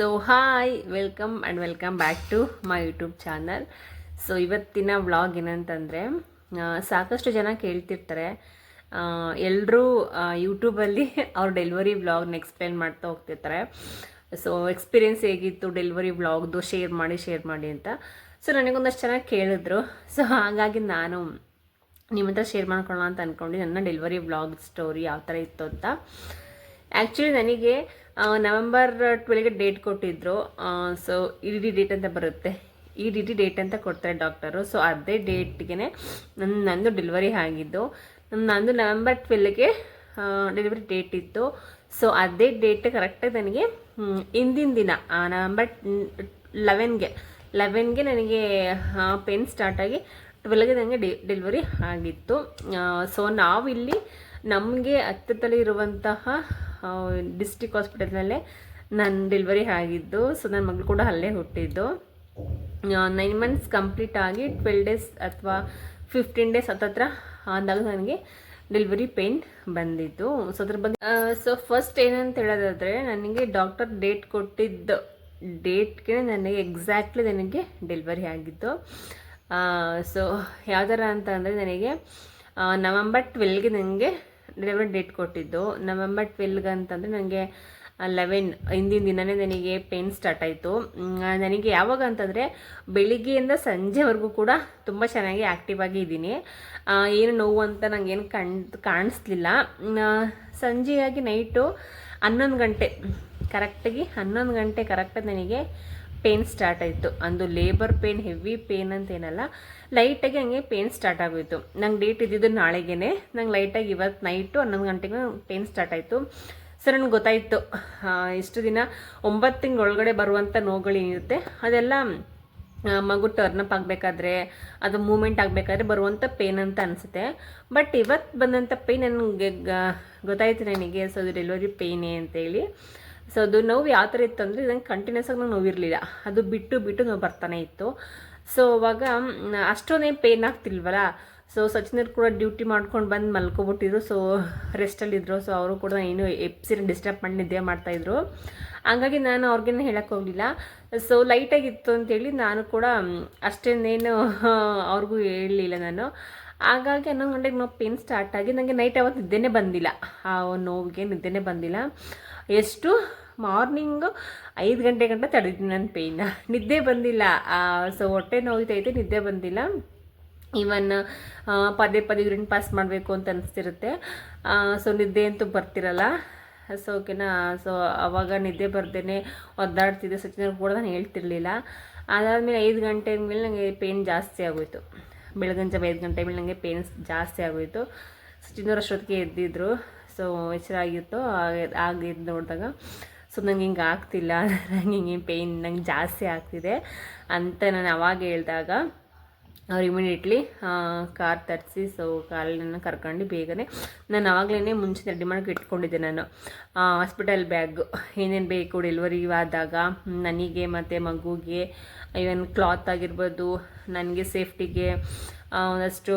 So hi welcome and welcome back to my YouTube channel so ಇವತ್ತಿನ vlog ಏನಂತಂದರೆ ಸಾಕಷ್ಟು ಜನ ಕೇಳ್ತಿರ್ತಾರೆ. ಎಲ್ಲರೂ ಯೂಟ್ಯೂಬಲ್ಲಿ ಅವ್ರ ಡೆಲಿವರಿ ವ್ಲಾಗ್ನ ಎಕ್ಸ್ಪ್ಲೇನ್ ಮಾಡ್ತಾ ಹೋಗ್ತಿರ್ತಾರೆ. ಸೊ ಎಕ್ಸ್ಪೀರಿಯೆನ್ಸ್ ಹೇಗಿತ್ತು ಡೆಲಿವರಿ ವ್ಲಾಗ್ದು ಶೇರ್ ಮಾಡಿ ಶೇರ್ ಮಾಡಿ ಅಂತ. ಸೊ ನನಗೊಂದಷ್ಟು ಚೆನ್ನಾಗಿ ಕೇಳಿದ್ರು. ಸೊ ಹಾಗಾಗಿ ನಾನು ನಿಮ್ಮ ಹತ್ರ ಶೇರ್ ಮಾಡ್ಕೊಳ್ಳೋಣ ಅಂತ ಅಂದ್ಕೊಂಡು ನನ್ನ ಡೆಲಿವರಿ ವ್ಲಾಗ್ ಸ್ಟೋರಿ ಯಾವ ಥರ ಇತ್ತು ಅಂತ. ಆ್ಯಕ್ಚುಲಿ ನನಗೆ ನವೆಂಬರ್ ಟ್ವೆಲ್ಗೆ ಡೇಟ್ ಕೊಟ್ಟಿದ್ದರು ಸೊ ಇ ಡಿ ಡೇಟ್ ಅಂತ ಬರುತ್ತೆ. ಈ ಡಿ ಡಿ ಡೇಟ್ ಅಂತ ಕೊಡ್ತಾರೆ ಡಾಕ್ಟರು. ಸೊ ಅದೇ ಡೇಟ್ಗೆ ನನ್ನ ನಂದು ಡೆಲಿವರಿ ಆಗಿದ್ದು. ನಂದು ನವೆಂಬರ್ ಟ್ವೆಲ್ಗೆ ಡೆಲಿವರಿ ಡೇಟ್ ಇತ್ತು. ಸೊ ಅದೇ ಡೇಟ್ ಕರೆಕ್ಟಾಗಿ ನನಗೆ ಹಿಂದಿನ ದಿನ ನವೆಂಬರ್ ಲೆವೆನ್ಗೆ ಲೆವೆನ್ಗೆ ನನಗೆ ಪೇನ್ ಸ್ಟಾರ್ಟಾಗಿ ಟ್ವೆಲ್ಗೆ ನನಗೆ ಡೆಲಿವರಿ ಆಗಿತ್ತು. ಸೊ ನಾವಿಲ್ಲಿ ನಮಗೆ ಹತ್ತಿರದಲ್ಲಿ ಇರುವಂತಹ ಡಿಸ್ಟಿಕ್ ಹಾಸ್ಪಿಟಲ್ನಲ್ಲೇ ನನ್ನ ಡೆಲಿವರಿ ಆಗಿದ್ದು ಸೊ ನನ್ನ ಮಗಳು ಕೂಡ ಅಲ್ಲೇ ಹುಟ್ಟಿದ್ದು. ನೈನ್ ಮಂತ್ಸ್ ಕಂಪ್ಲೀಟ್ ಆಗಿ ಟ್ವೆಲ್ ಡೇಸ್ ಅಥವಾ ಫಿಫ್ಟೀನ್ ಡೇಸ್ ಹತ್ತತ್ರ ಆದಾಗ ನನಗೆ ಡೆಲಿವರಿ ಪೇನ್ ಬಂದಿತ್ತು. ಸೊ ಅದ್ರ ಬಗ್ಗೆ ಸೊ ಫಸ್ಟ್ ಏನಂತ ಹೇಳೋದಾದರೆ, ನನಗೆ ಡಾಕ್ಟರ್ ಡೇಟ್ ಕೊಟ್ಟಿದ್ದ ಡೇಟ್ಗೆ ನನಗೆ ಎಕ್ಸಾಕ್ಟ್ಲಿ ನನಗೆ ಡೆಲಿವರಿ ಆಗಿತ್ತು. ಸೊ ಯಾವ ಥರ ಅಂತ ಅಂದರೆ ನನಗೆ ನವಂಬರ್ ನವೆಂಬರ್ ಟ್ವೆಲ್ಗೆ ನನಗೆ ಡೆಲಿವರಿ ಡೇಟ್ ಕೊಟ್ಟಿದ್ದು. ನವೆಂಬರ್ ಟ್ವೆಲ್ಗೆ ಅಂತಂದರೆ ನನಗೆ ಲೆವೆನ್, ಹಿಂದಿನ ದಿನವೇ ನನಗೆ ಪೇನ್ ಸ್ಟಾರ್ಟ್ ಆಯಿತು. ನನಗೆ ಯಾವಾಗ ಅಂತಂದರೆ ಬೆಳಿಗ್ಗೆಯಿಂದ ಸಂಜೆವರೆಗೂ ಕೂಡ ತುಂಬ ಚೆನ್ನಾಗಿ ಆ್ಯಕ್ಟಿವ್ ಆಗಿ ಇದ್ದೀನಿ. ಏನು ನೋವು ಅಂತ ನನಗೇನು ಕಣ್ ಕಾಣಿಸ್ಲಿಲ್ಲ. ಸಂಜೆಯಾಗಿ ನೈಟು ಹನ್ನೊಂದು ಗಂಟೆ ಕರೆಕ್ಟಾಗಿ ಹನ್ನೊಂದು ಗಂಟೆ ಕರೆಕ್ಟಾಗಿ ನನಗೆ ಪೇನ್ ಸ್ಟಾರ್ಟ್ ಆಯಿತು. ಅಂದು ಲೇಬರ್ ಪೇನ್ ಹೆವಿ ಪೇನ್ ಅಂತ ಏನಲ್ಲ ಲೈಟಾಗಿ ಹಂಗೆ ಪೇನ್ ಸ್ಟಾರ್ಟ್ ಆಗೋಯ್ತು. ನಂಗೆ ಡೇಟ್ ಇದ್ದಿದ್ದು ನಾಳೆಗೇ ನಂಗೆ ಲೈಟಾಗಿ ಇವತ್ತು ನೈಟು ಹನ್ನೊಂದು ಗಂಟೆಗೆ ಪೇನ್ ಸ್ಟಾರ್ಟ್ ಆಯಿತು. ಸರ್, ನನಗೆ ಗೊತ್ತಾಯಿತು. ಇಷ್ಟು ದಿನ ಒಂಬತ್ತು ತಿಂಗಳ ಒಳಗಡೆ ಬರುವಂಥ ನೋವುಗಳೇನಿರುತ್ತೆ ಅದೆಲ್ಲ ಮಗು ಟರ್ನಪ್ ಆಗಬೇಕಾದ್ರೆ, ಅದು ಮೂಮೆಂಟ್ ಆಗಬೇಕಾದ್ರೆ ಬರುವಂಥ ಪೇನ್ ಅಂತ ಅನಿಸುತ್ತೆ. ಬಟ್ ಇವತ್ತು ಬಂದಂಥ ಪೇನ್ ನನಗೆ ಗೊತ್ತಾಯಿತು ನನಗೆ. ಸೊ ಅದು ಡೆಲಿವರಿ ಪೇನೇ ಅಂತೇಳಿ. ಸೊ ಅದು ನೋವು ಯಾವ ಥರ ಇತ್ತು ಅಂದರೆ ನಂಗೆ ಕಂಟಿನ್ಯೂಸ್ ಆಗಿ ನಂಗೆ ನೋವಿರಲಿಲ್ಲ. ಅದು ಬಿಟ್ಟು ಬಿಟ್ಟು ನೋವು ಬರ್ತಾನೆ ಇತ್ತು. ಸೊ ಅವಾಗ ಅಷ್ಟೊಂದೇ ಅಷ್ಟೊಂದೇನು ಪೇನ್ ಆಗ್ತಿಲ್ವಲ್ಲ? ಸೊ ಸಚಿನರು ಕೂಡ ಡ್ಯೂಟಿ ಮಾಡ್ಕೊಂಡು ಬಂದು ಮಲ್ಕೊಬಿಟ್ಟಿದ್ರು. ಸೊ ರೆಸ್ಟಲ್ಲಿದ್ದರು ಸೊ ಅವರು ಕೂಡ ಏನು ಎಪ್ಸಿನ ಡಿಸ್ಟರ್ಬ್ ಮಾಡಿ ನಿದ್ದೆ ಮಾಡ್ತಾಯಿದ್ರು ಹಂಗಾಗಿ ನಾನು ಅವ್ರಿಗೇನು ಹೇಳಕ್ಕೆ ಹೋಗಲಿಲ್ಲ. ಸೊ ಲೈಟಾಗಿತ್ತು ಅಂತೇಳಿ ನಾನು ಕೂಡ ಅಷ್ಟೇನೇನು, ಅವ್ರಿಗೂ ಹೇಳಲಿಲ್ಲ ನಾನು. ಹಾಗಾಗಿ ಹನ್ನೊಂದು ಗಂಟೆಗೆ ನೋವು ಪೇನ್ ಸ್ಟಾರ್ಟ್ ಆಗಿ ನನಗೆ ನೈಟ್ ಅವತ್ತು ನಿದ್ದೆನೇ ಬಂದಿಲ್ಲ. ಆ ನೋವಿಗೆ ನಿದ್ದೆನೇ ಬಂದಿಲ್ಲ. ಎಷ್ಟು? ಮಾರ್ನಿಂಗು ಐದು ಗಂಟೆ ಗಂಟೆ ತಡೆದಿದ್ದೀನಿ ನನ್ನ ಪೇಯ್ನ ನಿದ್ದೆ ಬಂದಿಲ್ಲ. ಸೊ ಹೊಟ್ಟೆ ನೋಯ್ತೈತೆ, ನಿದ್ದೆ ಬಂದಿಲ್ಲ. ಇವನ್ ಪದೇ ಪದೇ ಯೂರಿನ್ ಪಾಸ್ ಮಾಡಬೇಕು ಅಂತ ಅನಿಸ್ತಿರುತ್ತೆ. ಸೊ ನಿದ್ದೆ ಅಂತೂ ಬರ್ತಿರಲ್ಲ. ಸೊ ಓಕೆನಾ ಸೊ ಅವಾಗ ನಿದ್ದೆ ಬರ್ದೇನೆ ಒದ್ದಾಡ್ತಿದ್ದೆ. ಸಚಿನ ಕೂಡ ನಾನು ಹೇಳ್ತಿರ್ಲಿಲ್ಲ. ಅದಾದಮೇಲೆ ಐದು ಗಂಟೆ ಮೇಲೆ ನನಗೆ ಪೇನ್ ಜಾಸ್ತಿ ಆಗೋಯ್ತು. ಬೆಳಗಿನ ಐದು ಗಂಟೆ ಮೇಲೆ ನನಗೆ ಪೇನ್ ಜಾಸ್ತಿ ಆಗೋಯ್ತು. ಸಚಿನವ್ರು ಅಷ್ಟೊತ್ತಿಗೆ ಎದ್ದಿದ್ರು. ಸೊ ಎಚ್ಚರ ಆಗಿತ್ತು ಆಗ- ಆಗಿದ್ದು ನೋಡಿದಾಗ ಸೊ ನಂಗೆ ಹಿಂಗೆ ಆಗ್ತಿಲ್ಲ. ನಂಗೆ ಹಿಂಗೆ ಪೇಯ್ನ್ ನಂಗೆ ಜಾಸ್ತಿ ಆಗ್ತಿದೆ ಅಂತ ನಾನು ಅವಾಗ ಹೇಳಿದಾಗ ಅವ್ರು ಇಮಿಡಿಯೇಟ್ಲಿ ಕಾರ್ ತರಿಸಿ ಸೊ ಕಾಲನ್ನು ಕರ್ಕೊಂಡು ಬೇಗನೆ ನಾನು ಆವಾಗಲೇ ಮುಂಚೆ ರೆಡಿ ಮಾಡೋಕೆ ಇಟ್ಕೊಂಡಿದ್ದೆ ನಾನು. ಹಾಸ್ಪಿಟಲ್ ಬ್ಯಾಗ್ ಏನೇನು ಬೇಕು ಡೆಲಿವರಿ ಆದಾಗ ನನಗೆ ಮತ್ತು ಮಗುಗೆ ಇವನ್ ಕ್ಲಾತ್ ಆಗಿರ್ಬೋದು, ನನಗೆ ಸೇಫ್ಟಿಗೆ ಒಂದಷ್ಟು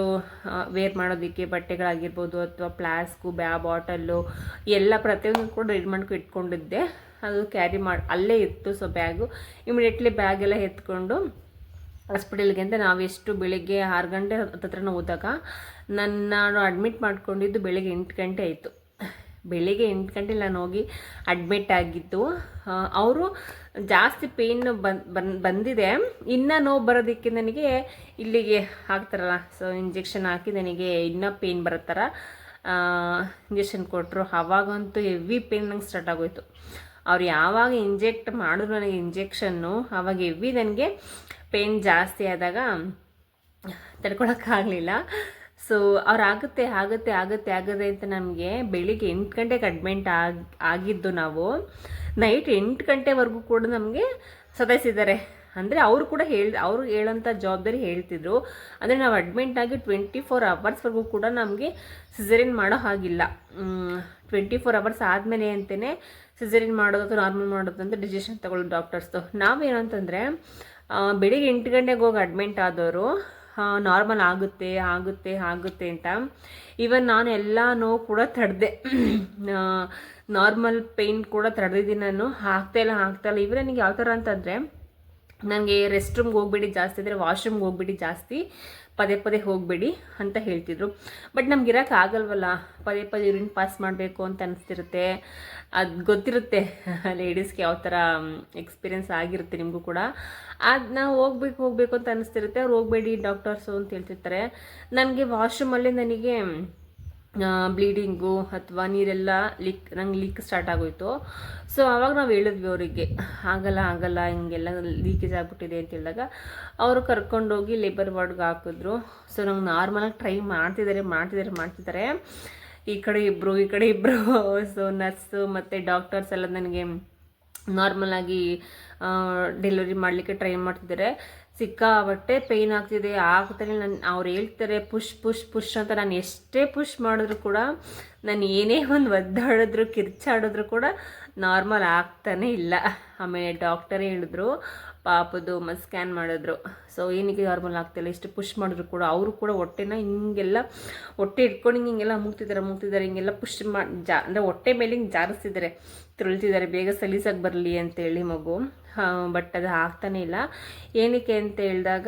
ವೇರ್ ಮಾಡೋದಕ್ಕೆ ಬಟ್ಟೆಗಳಾಗಿರ್ಬೋದು, ಅಥವಾ ಪ್ಲಾಸ್ಕು ಬ್ಯಾ ಬಾಟಲ್ಲು ಎಲ್ಲ ಪ್ರತಿಯೊಂದು ಕೂಡ ರೆಡಿ ಮಾಡ್ಕೊಂಡು ಇಟ್ಕೊಂಡಿದ್ದೆ. ಅದು ಕ್ಯಾರಿ ಮಾಡಿ, ಅಲ್ಲೇ ಇತ್ತು ಸೊ ಬ್ಯಾಗು ಇಮಿಡಿಯೇಟ್ಲಿ ಬ್ಯಾಗೆಲ್ಲ ಎತ್ಕೊಂಡು ಹಾಸ್ಪಿಟಲ್ಗೆ ಅಂತ ನಾವೆಷ್ಟು ಬೆಳಿಗ್ಗೆ ಆರು ಗಂಟೆ ಹತ್ತತ್ರ ಹೋದಾಗ ನನ್ನ ನಾನು ಅಡ್ಮಿಟ್ ಮಾಡ್ಕೊಂಡಿದ್ದು ಬೆಳಿಗ್ಗೆ ಎಂಟು ಗಂಟೆ ಆಯಿತು. ಬೆಳಿಗ್ಗೆ ಎಂಟು ಗಂಟೆ ನಾನು ಹೋಗಿ ಅಡ್ಮಿಟ್ ಆಗಿದ್ದು ಅವರು ಜಾಸ್ತಿ ಪೇನ್ ಬಂದ್ ಬಂದಿದೆ. ಇನ್ನೂ ನೋವು ಬರೋದಕ್ಕೆ ನನಗೆ ಇಲ್ಲಿಗೆ ಹಾಕ್ತಾರಲ್ಲ ಸೊ ಇಂಜೆಕ್ಷನ್ ಹಾಕಿ ನನಗೆ ಇನ್ನೂ ಪೇಯ್ನ್ ಬರೋ ಥರ ಇಂಜೆಕ್ಷನ್ ಕೊಟ್ಟರು ಆವಾಗಂತೂ ಹೆವಿ ಪೇನ್ ನಂಗೆ ಸ್ಟಾರ್ಟ್ ಆಗೋಯ್ತು. ಅವ್ರು ಯಾವಾಗ ಇಂಜೆಕ್ಟ್ ಮಾಡಿದ್ರು ನನಗೆ ಇಂಜೆಕ್ಷನ್ನು ಆವಾಗ ಹೆವಿ ನನಗೆ ಪೇನ್ ಜಾಸ್ತಿ ಆದಾಗ ತಡ್ಕೊಳಕ್ಕಾಗಲಿಲ್ಲ ಸೊ ಅವ್ರು ಆಗುತ್ತೆ ಆಗುತ್ತೆ ಆಗುತ್ತೆ ಆಗುತ್ತೆ ಅಂತ ನಮಗೆ ಬೆಳಿಗ್ಗೆ ಎಂಟು ಗಂಟೆಗೆ ಅಡ್ಮಿಂಟ್ ಆಗಿ, ಆಗಿದ್ದು ನಾವು ನೈಟ್ ಎಂಟು ಗಂಟೆವರೆಗೂ ಕೂಡ ನಮಗೆ ಸತಾಯಿಸಿದ್ದಾರೆ. ಅಂದರೆ ಅವರು ಕೂಡ ಹೇಳಿ, ಅವರು ಹೇಳೋಂಥ ಜವಾಬ್ದಾರಿ ಹೇಳ್ತಿದ್ರು. ಅಂದರೆ ನಾವು ಅಡ್ಮಿಂಟ್ ಆಗಿ ಟ್ವೆಂಟಿ ಫೋರ್ ಅವರ್ಸ್ವರೆಗೂ ಕೂಡ ನಮಗೆ ಸಿಸರಿನ್ ಮಾಡೋ ಹಾಗಿಲ್ಲ. ಟ್ವೆಂಟಿ ಫೋರ್ ಅವರ್ಸ್ ಆದಮೇಲೆ ಅಂತಲೇ ಸಿಸರಿನ್ ಮಾಡೋದು ಅಥವಾ ನಾರ್ಮಲ್ ಮಾಡೋದು ಅಂತ ಡಿಸಿಷನ್ ತಗೊಳ್ಳೋದು ಡಾಕ್ಟರ್ಸ್ದು ನಾವೇನಂತಂದರೆ ಬೆಳಿಗ್ಗೆ ಎಂಟು ಗಂಟೆಗೆ ಹೋಗಿ ಅಡ್ಮಿಂಟ್ ಆದವರು ನಾರ್ಮಲ್ ಆಗುತ್ತೆ ಆಗುತ್ತೆ ಆಗುತ್ತೆ ಅಂತ. ಇವನ್ ನಾನು ಎಲ್ಲ ನೋವು ಕೂಡ ತಡೆದೆ. ನಾರ್ಮಲ್ ಪೇಯ್ನ್ ಕೂಡ ತಡೆದಿದ್ದೀನಿ ನಾನು. ಆಗ್ತಾ ಇಲ್ಲ ಆಗ್ತಾ ಇಲ್ಲ. ಇವಾಗ ನನಗೆ ಯಾವ ಥರ ಅಂತಂದರೆ ನನಗೆ ರೆಸ್ಟ್ ರೂಮ್ಗೆ ಹೋಗ್ಬಿಟ್ಟು ಜಾಸ್ತಿ ಅಂದರೆ ವಾಶ್ರೂಮ್ಗೆ ಹೋಗ್ಬಿಟ್ಟು ಜಾಸ್ತಿ. ಪದೇ ಪದೇ ಹೋಗಬೇಡಿ ಅಂತ ಹೇಳ್ತಿದ್ರು. ಬಟ್ ನಮ್ಗೆ ಆಗಲ್ವಲ್ಲ? ಪದೇ ಪದೇ ಯೂರಿನ್ ಪಾಸ್ ಮಾಡಬೇಕು ಅಂತ ಅನಿಸ್ತಿರುತ್ತೆ. ಅದು ಗೊತ್ತಿರುತ್ತೆ ಲೇಡೀಸ್ಗೆ ಯಾವ ಥರ ಎಕ್ಸ್ಪೀರಿಯನ್ಸ್ ಆಗಿರುತ್ತೆ ನಿಮಗೂ ಕೂಡ. ಅದು ನಾವು ಹೋಗ್ಬೇಕು, ಹೋಗಬೇಕು ಅಂತ ಅನಿಸ್ತಿರುತ್ತೆ. ಅವ್ರು ಹೋಗಬೇಡಿ ಡಾಕ್ಟರ್ಸು ಅಂತ ಹೇಳ್ತಿರ್ತಾರೆ. ನನಗೆ ವಾಶ್ರೂಮಲ್ಲಿ ನನಗೆ ಬ್ಲೀಡಿಂಗು ಅಥವಾ ನೀರೆಲ್ಲ ಲೀಕ್ ನಂಗೆ ಲೀಕ್ ಸ್ಟಾರ್ಟ್ ಆಗೋಯ್ತು. ಸೊ ಆವಾಗ ನಾವು ಹೇಳಿದ್ವಿ ಅವರಿಗೆ, ಆಗಲ್ಲ ಆಗಲ್ಲ, ಹಿಂಗೆಲ್ಲ ಲೀಕೇಜ್ ಆಗಿಬಿಟ್ಟಿದೆ ಅಂತ ಹೇಳಿದಾಗ ಅವರು ಕರ್ಕೊಂಡೋಗಿ ಲೇಬರ್ ವಾರ್ಡ್ಗೆ ಹಾಕಿದ್ರು. ಸೊ ನಂಗೆ ನಾರ್ಮಲಾಗಿ ಟ್ರೈ ಮಾಡ್ತಿದ್ದಾರೆ ಮಾಡ್ತಿದ್ದಾರೆ ಮಾಡ್ತಿದ್ದಾರೆ ಈ ಕಡೆ ಇಬ್ಬರು ಈ ಕಡೆ ಇಬ್ಬರು ಸೊ ನರ್ಸು ಮತ್ತು ಡಾಕ್ಟರ್ಸ್ ಎಲ್ಲ ನನಗೆ ನಾರ್ಮಲಾಗಿ ಡೆಲಿವರಿ ಮಾಡಲಿಕ್ಕೆ ಟ್ರೈ ಮಾಡ್ತಿದ್ದಾರೆ ಸಿಕ್ಕಾಬಟ್ಟೆ ಪೇಯ್ನ್ ಆಗ್ತಿದೆ. ಆಗ್ತಾನೆ ನಾನು ಅವ್ರು ಹೇಳ್ತಾರೆ, ಪುಷ್ ಪುಷ್ ಪುಷ್ ಅಂತ. ನಾನು ಎಷ್ಟೇ ಪುಷ್ ಮಾಡಿದ್ರು ಕೂಡ, ನಾನು ಏನೇ ಒಂದು ಒದ್ದಾಡಿದ್ರು, ಕಿರ್ಚಾಡಿದ್ರು ಕೂಡ ನಾರ್ಮಲ್ ಆಗ್ತಾನೆ ಇಲ್ಲ. ಆಮೇಲೆ ಡಾಕ್ಟರೇ ಹೇಳಿದ್ರು ಪಾಪದು ಮತ್ತು ಸ್ಕ್ಯಾನ್ ಮಾಡಿದ್ರು. ಸೊ ಏನಕ್ಕೆ ನಾರ್ಮಲ್ ಆಗ್ತಿಲ್ಲ, ಎಷ್ಟು ಪುಷ್ ಮಾಡಿದ್ರು ಕೂಡ ಅವರು ಕೂಡ ಹೊಟ್ಟೆನ ಹಿಂಗೆಲ್ಲ, ಹೊಟ್ಟೆ ಇಟ್ಕೊಂಡು ಹಿಂಗೆ ಹಿಂಗೆಲ್ಲ ಮುಗ್ತಿದ್ದಾರೆ ಮುಗ್ತಿದ್ದಾರೆ ಹಿಂಗೆಲ್ಲ ಪುಷ್ ಮಾಡಿ ಜಾ, ಅಂದರೆ ಹೊಟ್ಟೆ ಮೇಲೆ ಹಿಂಗೆ ಜಾರಿಸ್ತಿದ್ದಾರೆ ತುಳಿತಿದ್ದಾರೆ ಬೇಗ ಸಲೀಸಾಗಿ ಬರಲಿ ಅಂತೇಳಿ ಮಗು. ಬಟ್ ಅದು ಆಗ್ತಾನೇ ಇಲ್ಲ. ಏನಕ್ಕೆ ಅಂತ ಹೇಳಿದಾಗ,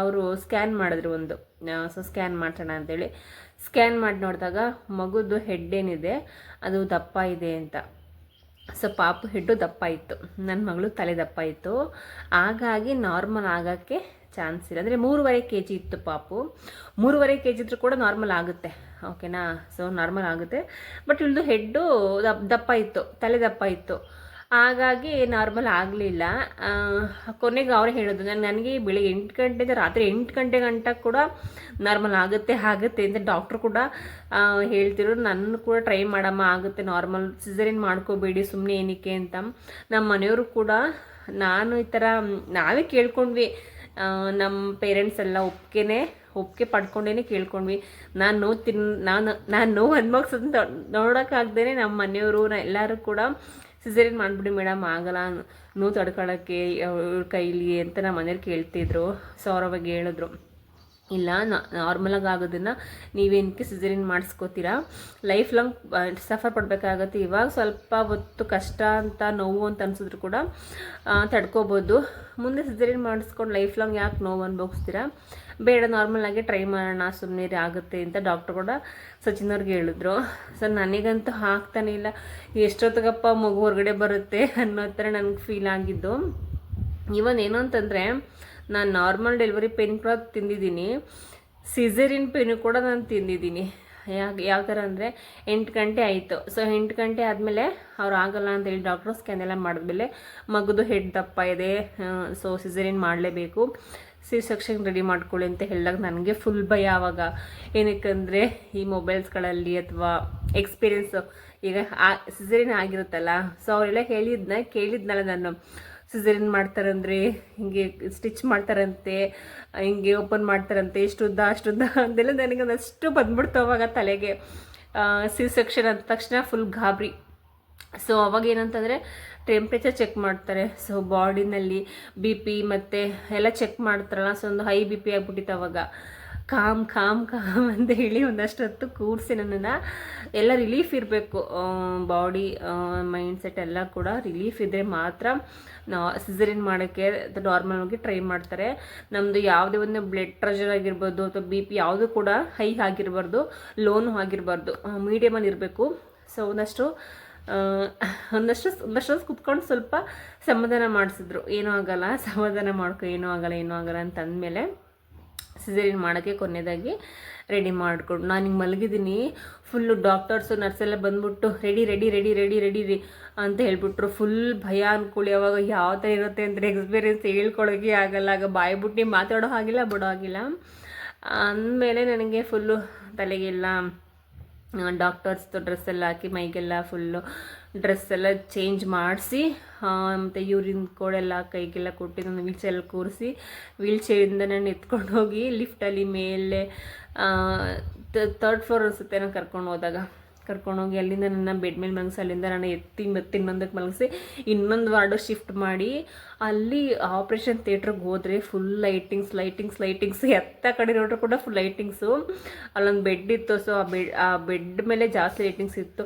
ಅವರು ಸ್ಕ್ಯಾನ್ ಮಾಡಿದ್ರು ಒಂದು. ಸೊ ಸ್ಕ್ಯಾನ್ ಮಾಡ್ಸೋಣ ಅಂತೇಳಿ ಸ್ಕ್ಯಾನ್ ಮಾಡಿ ನೋಡಿದಾಗ ಮಗುದು ಹೆಡ್ ಏನಿದೆ, ಅದು ದಪ್ಪ ಇದೆ ಅಂತ. ಸೊ ಪಾಪು ಹೆಡ್ಡು ದಪ್ಪ ಇತ್ತು. ನನ್ನ ಮಗಳು ತಲೆ ದಪ್ಪ ಇತ್ತು. ಹಾಗಾಗಿ ನಾರ್ಮಲ್ ಆಗೋಕ್ಕೆ ಚಾನ್ಸ್ ಇಲ್ಲ. ಅಂದರೆ ಮೂರುವರೆ ಕೆ ಜಿ ಇತ್ತು ಪಾಪು. ಮೂರುವರೆ ಕೆ ಜಿ ಇದ್ರೂ ಕೂಡ ನಾರ್ಮಲ್ ಆಗುತ್ತೆ. ಓಕೆನಾ ಸೊ ನಾರ್ಮಲ್ ಆಗುತ್ತೆ. ಬಟ್ ಇಳ್ದು ಹೆಡ್ಡು ದಪ್ಪ ಇತ್ತು. ತಲೆ ದಪ್ಪ ಇತ್ತು. ಹಾಗಾಗಿ ನಾರ್ಮಲ್ ಆಗಲಿಲ್ಲ. ಕೊನೆಗೆ ಅವ್ರು ಹೇಳೋದು, ನಾನು ನನಗೆ ಬೆಳಿಗ್ಗೆ ಎಂಟು ಗಂಟೆಯಿಂದ ರಾತ್ರಿ ಎಂಟು ಗಂಟೆ ಗಂಟೆ ಕೂಡ ನಾರ್ಮಲ್ ಆಗುತ್ತೆ ಆಗುತ್ತೆ ಅಂತ ಡಾಕ್ಟ್ರು ಕೂಡ ಹೇಳ್ತಿರೋ ನನ್ನ ಕೂಡ ಟ್ರೈ ಮಾಡಮ್ಮ, ಆಗುತ್ತೆ. ನಾರ್ಮಲ್ ಸಿಸರಿನ್ ಮಾಡ್ಕೋಬೇಡಿ ಸುಮ್ಮನೆ ಏನಕ್ಕೆ ಅಂತ. ನಮ್ಮ ಮನೆಯವರು ಕೂಡ, ನಾನು ಈ ಥರ, ನಾವೇ ಕೇಳ್ಕೊಂಡ್ವಿ. ನಮ್ಮ ಪೇರೆಂಟ್ಸ್ ಎಲ್ಲ ಒಪ್ಕೆನೆ ಒಪ್ಪಿಗೆ ಪಡ್ಕೊಂಡೇ ಕೇಳ್ಕೊಂಡ್ವಿ. ನಾನು ನೋವು ತಿನ್, ನಾನು ನಾನು ನೋವು ಅನ್ಭವಿಸೋದು ನೋಡೋಕ್ಕಾಗ್ದೇ ನಮ್ಮ ಮನೆಯವರು, ಎಲ್ಲರೂ ಕೂಡ ಸಿಸೇರಿಯನ್ ಮಾಡಿಬಿಡಿ ಮೇಡಮ್, ಆಗಲ್ಲ ನೋವು ತಡ್ಕೊಳ್ಳೋಕ್ಕೆ ಇವ್ರ ಕೈಲಿ ಅಂತ ನಮ್ಮ ಮನೇಲಿ ಕೇಳ್ತಿದ್ರು. ಸೊ ಅವ್ರ ಹೇಳಿದ್ರು. ಇಲ್ಲ ನಾರ್ಮಲಾಗಿ ಆಗೋದನ್ನು ನೀವೇನಕ್ಕೆ ಸಿಸರಿನ್ ಮಾಡಿಸ್ಕೋತೀರಾ? ಲೈಫ್ ಲಾಂಗ್ ಸಫರ್ ಪಡಬೇಕಾಗತ್ತೆ. ಇವಾಗ ಸ್ವಲ್ಪ ಹೊತ್ತು ಕಷ್ಟ ಅಂತ, ನೋವು ಅಂತ ಅನಿಸಿದ್ರು ಕೂಡ ತಡ್ಕೋಬೋದು. ಮುಂದೆ ಸಿಸರಿನ್ ಮಾಡಿಸ್ಕೊಂಡು ಲೈಫ್ ಲಾಂಗ್ ಯಾಕೆ ನೋವು ಅನ್ಭವಿಸ್ತೀರಾ? ಬೇಡ ನಾರ್ಮಲಾಗಿ ಟ್ರೈ ಮಾಡೋಣ ಸುಮ್ಮನೆ ಆಗುತ್ತೆ ಅಂತ ಡಾಕ್ಟರ್ ಕೂಡ ಸಚಿನ್ ಅವ್ರಿಗೆ ಹೇಳಿದ್ರು. ಸೊ ನನಗಂತೂ ಹಾಕ್ತಾನೆ ಇಲ್ಲ. ಎಷ್ಟೊತ್ತಿಗಪ್ಪ ಮಗು ಹೊರಗಡೆ ಬರುತ್ತೆ ಅನ್ನೋ ಥರ ನನಗೆ ಫೀಲ್ ಆಗಿದ್ದು. ಇವನ್ ಏನು ಅಂತಂದರೆ, ನಾನು ನಾರ್ಮಲ್ ಡೆಲಿವರಿ ಪೇನ್ ಕೂಡ ತಿಂದಿದ್ದೀನಿ. ಸಿಸರಿನ್ ಪೇನು ಕೂಡ ನಾನು ತಿಂದಿದ್ದೀನಿ. ಯಾಕೆ, ಯಾವ ಥರ ಅಂದರೆ, ಎಂಟು ಗಂಟೆ ಆಯಿತು. ಸೊ ಎಂಟು ಗಂಟೆ ಆದಮೇಲೆ ಅವ್ರು ಆಗಲ್ಲ ಅಂತೇಳಿ ಡಾಕ್ಟ್ರು ಸ್ಕ್ಯಾನ್ ಎಲ್ಲ ಮಾಡಿದ್ಮೇಲೆ ಮಗದು ಹೆಡ್ ದಪ್ಪ ಇದೆ. ಸೊ ಸಿಸರಿನ್ ಮಾಡಲೇಬೇಕು. ಸಿ ಸೆಕ್ಷನ್ ರೆಡಿ ಮಾಡ್ಕೊಳ್ಳಿ ಅಂತ ಹೇಳಿದಾಗ ನನಗೆ ಫುಲ್ ಭಯ ಆವಾಗ ಏನಕ್ಕಂದರೆ ಈ ಮೊಬೈಲ್ಸ್ಗಳಲ್ಲಿ ಅಥವಾ ಎಕ್ಸ್ಪೀರಿಯೆನ್ಸ್ ಈಗ ಆ ಸಿಸರಿನ್ ಆಗಿರುತ್ತಲ್ಲ ಸೊ ಅವರೆಲ್ಲ ಹೇಳಿದ್ನ, ಕೇಳಿದ್ನಲ್ಲ ನಾನು. ಸಿಸರಿನ್ ಮಾಡ್ತಾರಂದ್ರೆ, ಹಿಂಗೆ ಸ್ಟಿಚ್ ಮಾಡ್ತಾರಂತೆ, ಹಿಂಗೆ ಓಪನ್ ಮಾಡ್ತಾರಂತೆ, ಇಷ್ಟುದ್ದ, ಅಷ್ಟುದ್ದ ಅಂತೆಲ್ಲ ನನಗೆ ಅಷ್ಟು ಬಂದ್ಬಿಡ್ತು ಅವಾಗ ತಲೆಗೆ. ಸಿ ಸೆಕ್ಷನ್ ಅಂದ ತಕ್ಷಣ ಫುಲ್ ಗಾಬರಿ. ಸೊ ಅವಾಗ ಏನಂತಂದರೆ ಟೆಂಪ್ರೇಚರ್ ಚೆಕ್ ಮಾಡ್ತಾರೆ. ಸೊ ಬಾಡಿನಲ್ಲಿ ಬಿ ಪಿ ಮತ್ತು ಎಲ್ಲ ಚೆಕ್ ಮಾಡ್ತಾರಲ್ಲ ಸೊ ಒಂದು ಹೈ ಬಿ ಪಿ ಆಗಿಬಿಟ್ಟಿತ್ತು ಅವಾಗ. ಕಾಮ್ ಕಾಮ್ ಕಾಮ್ ಅಂತ ಹೇಳಿ ಒಂದಷ್ಟು ಹೊತ್ತು ಕೂರಿಸಿ ನನ್ನನ್ನು ಎಲ್ಲ ರಿಲೀಫ್ ಇರಬೇಕು. ಬಾಡಿ ಮೈಂಡ್ ಸೆಟ್ ಎಲ್ಲ ಕೂಡ ರಿಲೀಫ್ ಇದ್ದರೆ ಮಾತ್ರ ಸಿಸರಿನ್ ಮಾಡೋಕ್ಕೆ ನಾರ್ಮಲ್ ಆಗಿ ಟ್ರೈ ಮಾಡ್ತಾರೆ. ನಮ್ಮದು ಯಾವುದೇ ಒಂದು ಬ್ಲಡ್ ಪ್ರೆಷರ್ ಆಗಿರ್ಬೋದು ಅಥವಾ ಬಿ ಪಿ ಯಾವುದೂ ಕೂಡ ಹೈ ಆಗಿರಬಾರ್ದು ಲೋನು ಆಗಿರಬಾರ್ದು ಮೀಡಿಯಮಲ್ಲಿ ಇರಬೇಕು. ಸೊ ಒಂದಷ್ಟು ಒಂದಷ್ಟು ಒಂದಷ್ಟು ಕುತ್ಕೊಂಡು ಸ್ವಲ್ಪ ಸಮಾಧಾನ ಮಾಡಿಸಿದ್ರು. ಏನೂ ಆಗಲ್ಲ, ಸಮಾಧಾನ ಮಾಡ್ಕೊ, ಏನೂ ಆಗಲ್ಲ ಏನೂ ಆಗಲ್ಲ ಅಂತ ಅಂದಮೇಲೆ ಸಿಸೇರಿಯನ್ ಮಾಡೋಕ್ಕೆ ಕೊನೆಯದಾಗಿ ರೆಡಿ ಮಾಡಿಕೊಂಡು ನಾನು ಹಿಂಗೆ ಮಲಗಿದ್ದೀನಿ. ಫುಲ್ಲು ಡಾಕ್ಟರ್ಸು ನರ್ಸೆಲ್ಲ ಬಂದ್ಬಿಟ್ಟು ready ready ready ready ready ರೀ ಅಂತ ಹೇಳ್ಬಿಟ್ರು. ಫುಲ್ ಭಯ ಅಂದ್ಕೊಳ್ಳಿ ಅವಾಗ ಯಾವ ಥರ ಇರುತ್ತೆ ಅಂದರೆ ಎಕ್ಸ್ಪೀರಿಯೆನ್ಸ್ ಹೇಳ್ಕೊಳೋಕೆ ಆಗಲ್ಲ. ಆಗ ಬಾಯ್ಬಿಟ್ಟು ಮಾತಾಡೋ ಹಾಗಿಲ್ಲ, ಬಿಡೋ ಹಾಗಿಲ್ಲ. ಅಂದಮೇಲೆ ನನಗೆ ಫುಲ್ಲು ತಲೆಗೆಲ್ಲ ಡಾಕ್ಟರ್ಸ್ದು ಡ್ರೆಸ್ ಎಲ್ಲ ಹಾಕಿ, ಮೈಗೆಲ್ಲ ಫುಲ್ಲು ಡ್ರೆಸ್ ಎಲ್ಲ ಚೇಂಜ್ ಮಾಡಿಸಿ ಮತ್ತು ಯೂರಿನ್ ಕೋಡೆಲ್ಲ ಕೈಗೆಲ್ಲ ಕೊಟ್ಟು ನಾನು ವೀಲ್ ಚೇರಲ್ಲಿ ಕೂರಿಸಿ ವೀಲ್ ಚೇರಿಂದ ನಾನು ಎತ್ಕೊಂಡು ಹೋಗಿ ಲಿಫ್ಟಲ್ಲಿ ಮೇಲೆ ತರ್ಡ್ ಫ್ಲೋರ್ ಅನ್ಸುತ್ತೆ ನಾನು ಕರ್ಕೊಂಡು ಹೋದಾಗ. ಕರ್ಕೊಂಡೋಗಿ ಅಲ್ಲಿಂದ ನನ್ನ ಬೆಡ್ ಮೇಲೆ ಮಲಗಿಸಿ, ಅಲ್ಲಿಂದ ನಾನು ಎತ್ತಿ ಮತ್ತೆ ಇನ್ನೊಂದಕ್ಕೆ ಮಲಗಿಸಿ, ಇನ್ನೊಂದು ವಾರ್ಡು ಶಿಫ್ಟ್ ಮಾಡಿ, ಅಲ್ಲಿ ಆಪ್ರೇಷನ್ ಥಿಯೇಟ್ರಿಗೆ ಹೋದರೆ ಫುಲ್ ಲೈಟಿಂಗ್ಸ್ ಲೈಟಿಂಗ್ಸ್ ಲೈಟಿಂಗ್ಸ್ ಎತ್ತ ಕಡೆ ನೋಡ್ರೆ ಕೂಡ ಫುಲ್ ಲೈಟಿಂಗ್ಸು ಅಲ್ಲೊಂದು ಬೆಡ್ ಇತ್ತು ಸೊ ಆ ಬೆಡ್ ಆ ಬೆಡ್ ಮೇಲೆ ಜಾಸ್ತಿ ಲೈಟಿಂಗ್ಸ್ ಇತ್ತು.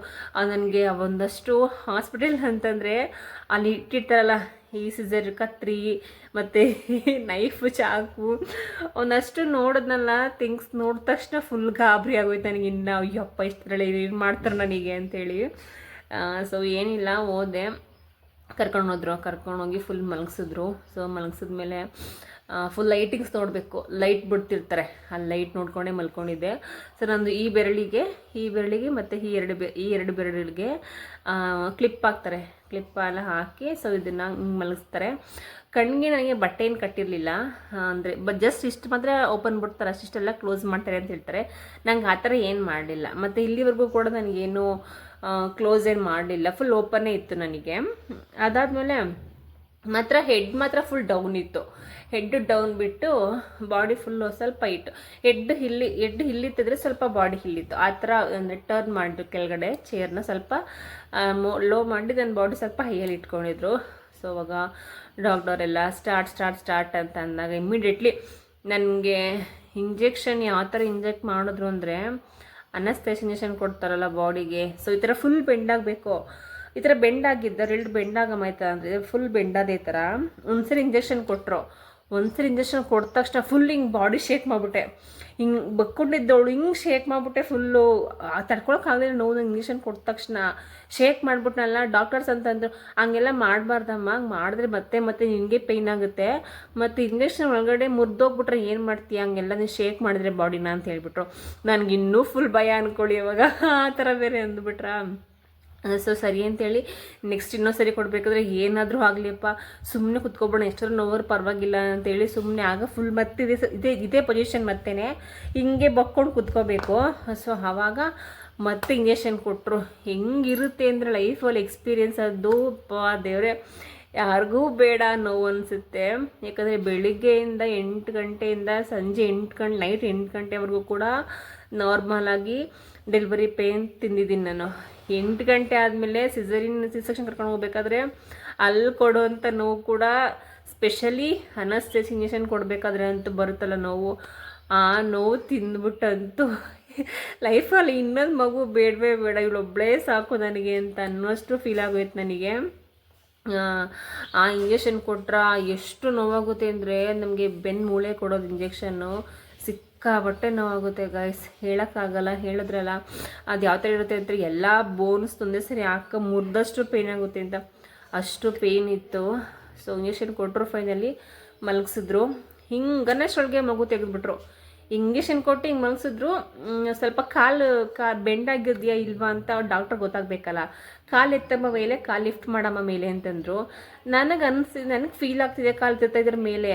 ನನಗೆ ಒಂದಷ್ಟು ಹಾಸ್ಪಿಟಲ್ ಅಂತಂದರೆ ಅಲ್ಲಿ ಇಟ್ಟಿರ್ತಾರಲ್ಲ ಈ ಸಿಜರ್ ಕತ್ರಿ ಮತ್ತು ನೈಫ್ ಚಾಕು, ಒಂದಷ್ಟು ನೋಡಿದ್ನಲ್ಲ ಥಿಂಗ್ಸ್ ನೋಡಿದ ತಕ್ಷಣ ಫುಲ್ ಗಾಬರಿ ಆಗೋಯ್ತು ನನಗೆ ಇನ್ನು, ಅಯ್ಯಪ್ಪ, ಇಷ್ಟರಲ್ಲಿ ಏನು ಮಾಡ್ತಾರೆ ನನಗೆ ಅಂತೇಳಿ. ಸೊ ಏನಿಲ್ಲ ಹೋದೆ ಕರ್ಕೊಂಡು ಹೋದ್ರು ಕರ್ಕೊಂಡೋಗಿ ಫುಲ್ ಮಲಗಿಸಿದ್ರು. ಸೊ ಮಲಗಿಸಿದ್ಮೇಲೆ ಫುಲ್ ಲೈಟಿಂಗ್ಸ್ ನೋಡಬೇಕು. ಲೈಟ್ ಬಿಡ್ತಿರ್ತಾರೆ. ಆ ಲೈಟ್ ನೋಡ್ಕೊಂಡೇ ಮಲ್ಕೊಂಡಿದ್ದೆ. ಸೊ ನಂದು ಈ ಬೆರಳಿಗೆ ಈ ಬೆರಳಿಗೆ ಮತ್ತು ಈ ಎರಡು ಬೆ, ಈ ಎರಡು ಬೆರಳಿಗೆ ಕ್ಲಿಪ್ ಹಾಕ್ತಾರೆ. ಕ್ಲಿಪ್ ಎಲ್ಲ ಹಾಕಿ ಸೊ ಇದನ್ನು ಮಲಗಿಸ್ತಾರೆ. ಕಣ್ಣಿಗೆ ನನಗೆ ಬಟ್ಟೆ ಏನು ಕಟ್ಟಿರಲಿಲ್ಲ ಅಂದರೆ, ಬ ಜಸ್ಟ್ ಇಷ್ಟು ಮಾತ್ರ ಓಪನ್ ಬಿಡ್ತಾರೆ. ಅಷ್ಟಿಷ್ಟೆಲ್ಲ ಕ್ಲೋಸ್ ಮಾಡ್ತಾರೆ ಅಂತ ಹೇಳ್ತಾರೆ. ನಂಗೆ ಆ ಥರ ಏನು ಮಾಡಲಿಲ್ಲ. ಮತ್ತು ಇಲ್ಲಿವರೆಗೂ ಕೂಡ ನನಗೇನು ಕ್ಲೋಸ್ ಏನು ಮಾಡಲಿಲ್ಲ. ಫುಲ್ ಓಪನ್ನೇ ಇತ್ತು ನನಗೆ. ಅದಾದಮೇಲೆ ಮಾತ್ರ ಹೆಡ್ ಮಾತ್ರ ಫುಲ್ ಡೌನ್ ಇತ್ತು. ಹೆಡ್ ಡೌನ್ ಬಿಟ್ಟು ಬಾಡಿ ಫುಲ್ಲು ಸ್ವಲ್ಪ ಇಟ್ಟು ಹೆಡ್ ಹಿಲ್ಲಿ ಹೆಡ್ ಹಿಲ್ಲಿತ್ತಿದ್ರೆ ಸ್ವಲ್ಪ ಬಾಡಿ ಹಿಲ್ಲಿತ್ತು. ಆ ಥರ ಅಂದರೆ ಟರ್ನ್ ಮಾಡಿದ್ರು ಕೆಳಗಡೆ ಚೇರ್ನ ಸ್ವಲ್ಪ ಲೋ ಮಾಡಿ ನನ್ನ ಬಾಡಿ ಸ್ವಲ್ಪ ಹೈಯಲ್ಲಿ ಇಟ್ಕೊಂಡಿದ್ರು. ಸೊ ಅವಾಗ ಡಾಕ್ಟರ್ ಎಲ್ಲ ಸ್ಟಾರ್ಟ್ ಸ್ಟಾರ್ಟ್ ಸ್ಟಾರ್ಟ್ ಅಂತ ಅಂದಾಗ ಇಮ್ಮಿಡಿಯೇಟ್ಲಿ ನನಗೆ ಇಂಜೆಕ್ಷನ್ ಯಾವ ಥರ ಇಂಜೆಕ್ಟ್ ಮಾಡಿದ್ರು ಅಂದರೆ ಅನಸ್ತೇಸ್ ಇಂಜೆಕ್ಷನ್ ಕೊಡ್ತಾರಲ್ಲ ಬಾಡಿಗೆ. ಸೊ ಈ ಥರ ಫುಲ್ ಬೆಂಡ್ ಆಗಬೇಕು ಈ ಥರ ಬೆಂಡ್ ಆಗಿದ್ದ ಎರಡು ಬೆಂಡ್ ಆಗಮಾಯ್ತ ಅಂದರೆ ಫುಲ್ ಬೆಂಡ್ ಅದೇ ಥರ ಒಂದ್ಸರಿ ಇಂಜೆಕ್ಷನ್ ಕೊಟ್ಟರು ಒಂದ್ಸರಿ ಇಂಜೆಕ್ಷನ್ ಕೊಟ್ಟ ತಕ್ಷಣ ಫುಲ್ ಹಿಂಗೆ ಬಾಡಿ ಶೇಕ್ ಮಾಡಿಬಿಟ್ಟೆ. ಹಿಂಗೆ ಬಕ್ಕೊಂಡಿದ್ದವಳು ಹಿಂಗೆ ಶೇಕ್ ಮಾಡಿಬಿಟ್ಟೆ ಫುಲ್ಲು ತಡ್ಕೊಳಕ್ಕಾಗಲಿಲ್ಲ ನೋವು ಇಂಜೆಕ್ಷನ್ ಕೊಟ್ಟ ತಕ್ಷಣ. ಶೇಕ್ ಮಾಡಿಬಿಟ್ನಲ್ಲ ಡಾಕ್ಟರ್ಸ್ ಅಂತಂದ್ರು, ಹಂಗೆಲ್ಲ ಮಾಡಬಾರ್ದಮ್ಮ, ಹಂಗೆ ಮಾಡಿದ್ರೆ ಮತ್ತೆ ಮತ್ತೆ ನಿನಗೆ ಪೇಯ್ನ್ ಆಗುತ್ತೆ. ಮತ್ತು ಇಂಜೆಕ್ಷನ್ ಒಳಗಡೆ ಮುರಿದೋಗ್ಬಿಟ್ರೆ ಏನು ಮಾಡ್ತೀಯ? ಹಂಗೆಲ್ಲ ನೀವು ಶೇಕ್ ಮಾಡಿದ್ರೆ ಬಾಡಿನ ಅಂತ ಹೇಳ್ಬಿಟ್ರು. ನನಗಿನ್ನೂ ಫುಲ್ ಭಯ ಅಂದ್ಕೊಳ್ಳಿ ಇವಾಗ. ಆ ಥರ ಬೇರೆ ಅಂದ್ಬಿಟ್ರಾ? ಸೊ ಸರಿ ಅಂತೇಳಿ ನೆಕ್ಸ್ಟ್ ಇನ್ನೊಂದು ಸರಿ ಕೊಡಬೇಕಾದ್ರೆ ಏನಾದರೂ ಆಗಲಿಪ್ಪ ಸುಮ್ಮನೆ ಕುತ್ಕೊಬೋಣ ಎಷ್ಟರ ನೋವರು ಪರವಾಗಿಲ್ಲ ಅಂತೇಳಿ ಸುಮ್ಮನೆ ಆಗ ಫುಲ್ ಮತ್ತೆ ಇದೇ ಇದೇ ಇದೇ ಪೊಸಿಷನ್ ಮತ್ತೇ ಹಿಂಗೆ ಬಕ್ಕೊಂಡು ಕುತ್ಕೋಬೇಕು. ಸೊ ಆವಾಗ ಮತ್ತೆ ಇಂಜೆಕ್ಷನ್ ಕೊಟ್ಟರು ಹೆಂಗಿರುತ್ತೆ ಅಂದರೆ ಲೈಫಲ್ಲಿ ಎಕ್ಸ್ಪೀರಿಯೆನ್ಸ್ ಅದು ದೇವರೇ. ಯಾರಿಗೂ ಬೇಡ ನೋವು ಅನಿಸುತ್ತೆ. ಯಾಕಂದರೆ ಬೆಳಿಗ್ಗೆಯಿಂದ ಎಂಟು ಗಂಟೆಯಿಂದ ಸಂಜೆ ಎಂಟು ಗಂಟೆ ನೈಟ್ ಎಂಟು ಗಂಟೆವರೆಗೂ ಕೂಡ ನಾರ್ಮಲಾಗಿ ಡೆಲಿವರಿ ಪೇನ್ ತಿಂದಿದ್ದೀನಿ ನಾನು. ಎಂಟು ಗಂಟೆ ಆದಮೇಲೆ ಸಿಸರಿನ್ ಸಿಸೆಕ್ಷನ್ ಕರ್ಕೊಂಡು ಹೋಗ್ಬೇಕಾದ್ರೆ ಅಲ್ಲಿ ಕೊಡುವಂಥ ನೋವು ಕೂಡ ಸ್ಪೆಷಲಿ ಅನಸ್ಟೇಸ್ ಇಂಜೆಕ್ಷನ್ ಕೊಡಬೇಕಾದ್ರೆ ಅಂತೂ ಬರುತ್ತಲ್ಲ ನೋವು. ಆ ನೋವು ತಿಂದ್ಬಿಟ್ಟಂತೂ ಲೈಫಲ್ಲಿ ಇನ್ನೊಂದು ಮಗು ಬೇಡವೇ ಬೇಡ ಇವಳೊಬ್ಬಳೇ ಸಾಕು ನನಗೆ ಅಂತ ಅನ್ನೋಷ್ಟು ಫೀಲ್ ಆಗೋಯ್ತು ನನಗೆ. ಆ ಇಂಜೆಕ್ಷನ್ ಕೊಟ್ಟರೆ ಎಷ್ಟು ನೋವಾಗುತ್ತೆ ಅಂದರೆ ನಮಗೆ ಬೆನ್ನು ಮೂಳೆ ಕೊಡೋದು ಇಂಜೆಕ್ಷನ್ನು ಸಿಕ್ಕಾಬಟ್ಟೆ ನೋವಾಗುತ್ತೆ ಗೈಸ್ ಹೇಳೋಕ್ಕಾಗಲ್ಲ, ಹೇಳಿದ್ರಲ್ಲ. ಅದು ಯಾವ ಥರ ಇರುತ್ತೆ ಅಂದರೆ ಎಲ್ಲ ಬೋನ್ಸ್ ತೊಂದರೆ ಸರಿ ಹಾಕ ಮುರಿದಷ್ಟು ಪೇಯ್ನ್ ಆಗುತ್ತೆ ಅಂತ. ಅಷ್ಟು ಪೇನ್ ಇತ್ತು. ಸೊ ಇಂಜೆಕ್ಷನ್ ಕೊಟ್ಟರು ಫೈನಲಿ ಮಲಗಿಸಿದ್ರು. ಹಿಂಗನ್ನಷ್ಟೊಳಗೆ ಮಗು ತೆಗೆದುಬಿಟ್ರು. ಇಂಜೆಕ್ಷನ್ ಕೊಟ್ಟು ಹಿಂಗೆ ಮಲಗಿಸಿದ್ರು ಸ್ವಲ್ಪ ಕಾಲು ಕಾ ಬೆಂಡಾಗಿದೆಯಾ ಇಲ್ವಾ ಅಂತ ಡಾಕ್ಟ್ರ್ ಗೊತ್ತಾಗಬೇಕಲ್ಲ. ಕಾಲು ಎತ್ತಮ್ಮ ಮೇಲೆ, ಕಾಲು ಲಿಫ್ಟ್ ಮಾಡಮ್ಮ ಮೇಲೆ ಅಂತಂದರು. ನನಗೆ ಅನಿಸಿ, ನನಗೆ ಫೀಲ್ ಆಗ್ತಿದೆ ಕಾಲು ಎತ್ತಾ ಇದ್ರ ಮೇಲೆ.